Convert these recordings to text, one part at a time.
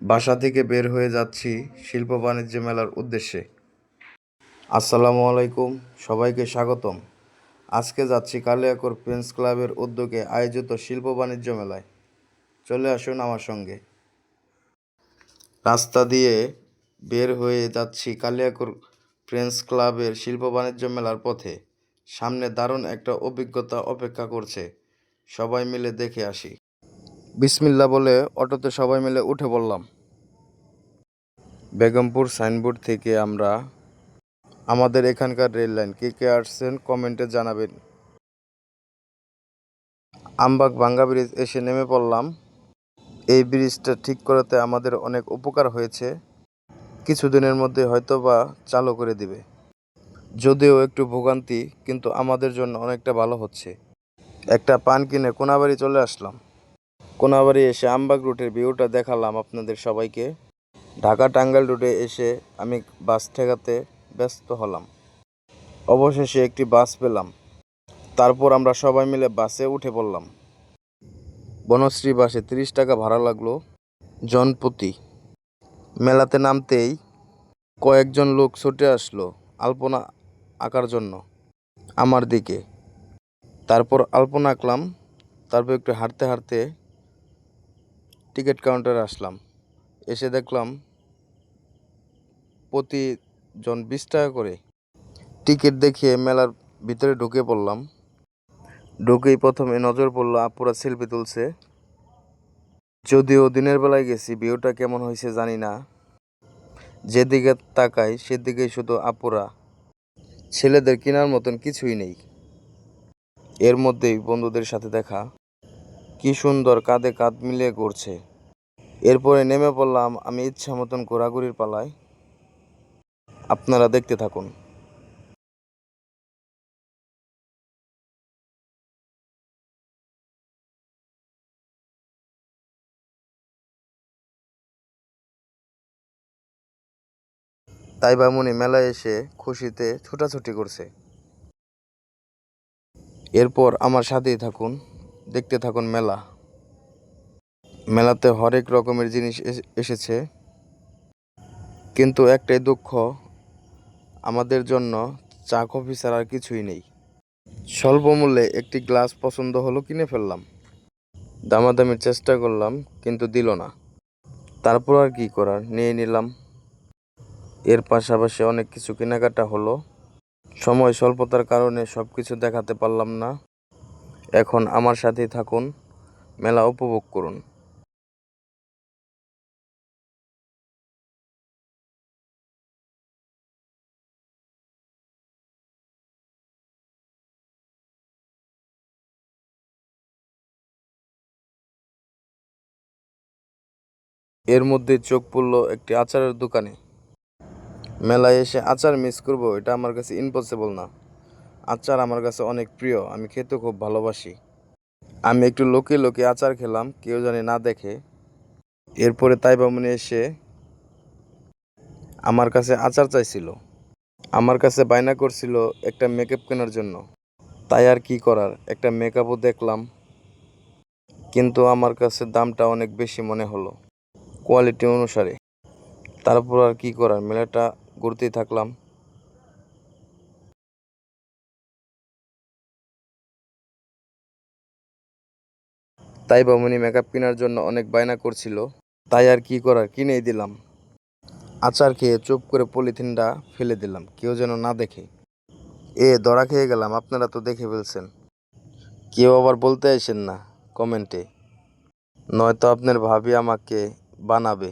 বাসা থেকে বের হয়ে যাচ্ছি শিল্প বাণিজ্য মেলার উদ্দেশ্যে। আসসালামু আলাইকুম, সবাইকে স্বাগতম। আজকে যাচ্ছি কালিয়াকোর প্রেন্স ক্লাবের উদ্যোগে আয়োজিত শিল্প বাণিজ্য মেলায়। চলে আসুন আমার সঙ্গে। রাস্তা দিয়ে বের হয়ে যাচ্ছি কালিয়াকোর প্রেন্স ক্লাবের শিল্প বাণিজ্য মেলার পথে। সামনে দারুণ একটা অভিজ্ঞতা অপেক্ষা করছে। সবাই মিলে দেখে আসি। বিসমিল্লা বলে অটোতে সবাই মিলে উঠে পড়লাম বেগমপুর সাইনবোর্ড থেকে আমরা আমাদের এখানকার রেল লাইন। কে কে আসছেন কমেন্টে জানাবেন। আমবাগ ভাঙ্গা ব্রিজ এসে নেমে পড়লাম। এই ব্রিজটা ঠিক করাতে আমাদের অনেক উপকার হয়েছে। কিছুদিনের মধ্যে হয়তো বা চালু করে দিবে। যদিও একটু ভোগান্তি, কিন্তু আমাদের জন্য অনেকটা ভালো হচ্ছে। একটা পান কিনে কোনাবাড়ি চলে আসলাম। কোনাবাড়ি এসে আমবাগ রুটের ভিউটা দেখালাম আপনাদের সবাইকে। ঢাকা টাঙ্গাইল রুটে এসে আমি বাস ঠেকাতে ব্যস্ত হলাম। অবশেষে একটি বাস পেলাম। তারপর আমরা সবাই মিলে বাসে উঠে পড়লাম। বনশ্রী বাসে তিরিশ টাকা ভাড়া লাগল জনপ্রতি মেলাতে নামতেই কয়েকজন লোক ছুটে আসলো আলপনা আঁকার জন্য আমার দিকে। তারপর আলপনা আঁকলাম, তারপর একটু হাঁটতে হাঁটতে টিকিট কাউন্টারে আসলাম। এসে দেখলাম প্রতিজন বিশ টাকা করে টিকিট দেখিয়ে মেলার ভিতরে ঢুকে পড়লাম। ঢুকেই প্রথমে নজর পড়ল আপুরা সেলফি তুলছে। যদিও দিনের বেলায় গেছি, ভিউটা কেমন হয়েছে জানি না। যেদিকে তাকাই সেদিকেই শুধু আপুরা। ছেলেদের কেনার মতন কিছুই নেই। এর মধ্যেই বন্ধুদের সাথে দেখা। কি সুন্দর কাঁধে কাঁধ মিলিয়ে করছে এরপরে নেমে পড়লাম আমি ইচ্ছা মতন ঘোরাঘুরির পালায়। আপনারা দেখতে থাকুন। তাই বামুনি মেলায় এসে খুশিতে ছুটাছুটি করছে। এরপর আমার সাথেই থাকুন। দেখতে থাকুন মেলা। মেলাতে হরেক রকমের জিনিস এস- এসেছে। কিন্তু একটাই দুঃখ, আমাদের জন্য চা, কফি ছাড়া আর কিছুই নেই। স্বল্প মূল্যে একটি গ্লাস পছন্দ হলো কিনে ফেললাম। দামাদামির চেষ্টা করলাম, কিন্তু দিল না। তারপর আর কি করার, নিয়ে নিলাম। এর পাশাপাশি অনেক কিছু কেনাকাটা হলো। সময় স্বল্পতার কারণে সব কিছু দেখাতে পারলাম না। এখন আমার সাথে থাকুন। মেলা উপভোগ করুন। এর মধ্যে চোখ পড়ল একটি আচারের দোকানে। মেলায় এসে আচার মিস করব, এটা আমার কাছে ইম্পসিবল না। আচার আমার কাছে অনেক প্রিয়, আমি খেতে খুব ভালোবাসি। আমি একটু লোকে লোকে আচার খেলাম, কেউ জানি না দেখে। এরপরে তাই বামুনি এসে আমার কাছে আচার চাইছিল। আমার কাছে বায়না করছিল একটা মেকআপ কেনার জন্য। তাই আর কি করার, একটা মেকআপও দেখলাম। কিন্তু আমার কাছে দামটা অনেক বেশি মনে হলো কোয়ালিটি অনুসারে। তারপর আর কি করার, মেলাটা ঘুরতেই থাকলাম। তাই বামুনি মেকআপ কেনার জন্য অনেক বায়না করছিল। তাই আর কি করার, কিনেই দিলাম। আচার খেয়ে চুপ করে পলিথিনটা ফেলে দিলাম, কেউ যেন না দেখে। এ ধরা খেয়ে গেলাম, আপনারা তো দেখে ফেলছেন। কেউ আবার বলতে আসেন না, কমেন্টে। নয়তো আপনার ভাবি আমাকে বানাবে।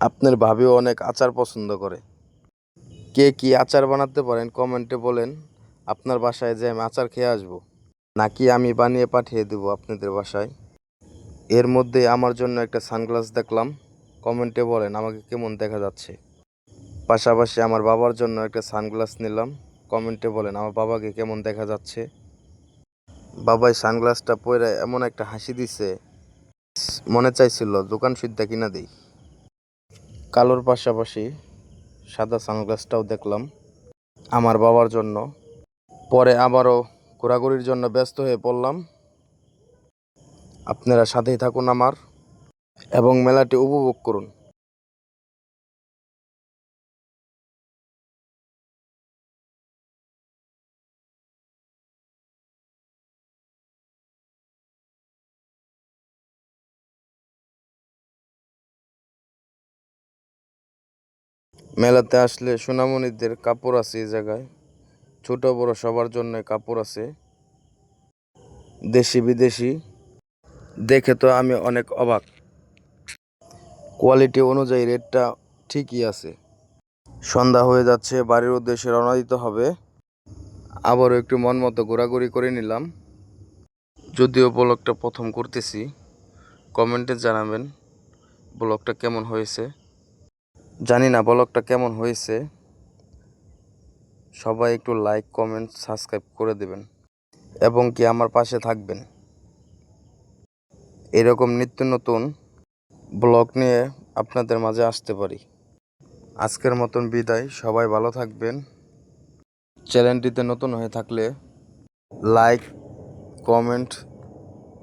আপনার ভাবিও অনেক আচার পছন্দ করে। কে কি আচার বানাতে পারেন, কমেন্টে বলেন। আপনার বাসায় যে আমি আচার খেয়ে আসব। নাকি আমি বানিয়ে পাঠিয়ে দেবো আপনাদের বাসায়? এর মধ্যে আমার জন্য একটা সানগ্লাস দেখলাম। কমেন্টে বলেন, আমাকে কেমন দেখা যাচ্ছে? পাশাপাশি আমার বাবার জন্য একটা সানগ্লাস নিলাম। কমেন্টে বলেন, আমার বাবাকে কেমন দেখা যাচ্ছে? বাবাই সানগ্লাসটা পরে এমন একটা হাসি দিছে। মনে চাইছিল, দোকান সুদ্ধা কিনা দেই। কালোর পাশাপাশি সাদা সানগ্লাসটাও দেখলাম। আমার বাবার জন্য। পরে আবারও ঘোরাঘুরির জন্য ব্যস্ত হয়ে পড়লাম। আপনারা সাথেই থাকুন আমার এবং মেলাটি উপভোগ করুন। মেলাতে আসলে সোনামণিদের কাপড় আছে এই জায়গায়। ছোট বড় সবার জন্য কাপড় আছে। দেশি বিদেশি, দেখে তো আমি অনেক অবাক। কোয়ালিটি অনুযায়ী রেটটা ঠিকই আছে। সন্ধ্যা হয়ে যাচ্ছে, বাড়ির উদ্দেশ্যে রওনা দিতে হবে। আবারও একটু মন মতো ঘোরাঘুরি করে নিলাম। যদিও ব্লগটা প্রথম করতেছি, কমেন্টে জানাবেন ব্লগটা কেমন হয়েছে। জানি না ব্লগটা কেমন হয়েছে। সবাই একটু লাইক কমেন্ট সাবস্ক্রাইব করে দেবেন। এবং কি আমার পাশে থাকবেন। এরকম নিত্য নতুন ব্লগ নিয়ে আপনাদের মাঝে আসতে পারি। আজকের মতন বিদায়, সবাই ভালো থাকবেন। চ্যানেলটিতে নতুন হয়ে থাকলে লাইক কমেন্ট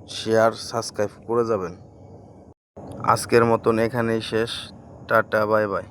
শেয়ার সাবস্ক্রাইব করে যাবেন। আজকের মতন এখানেই শেষ। Tata bye bye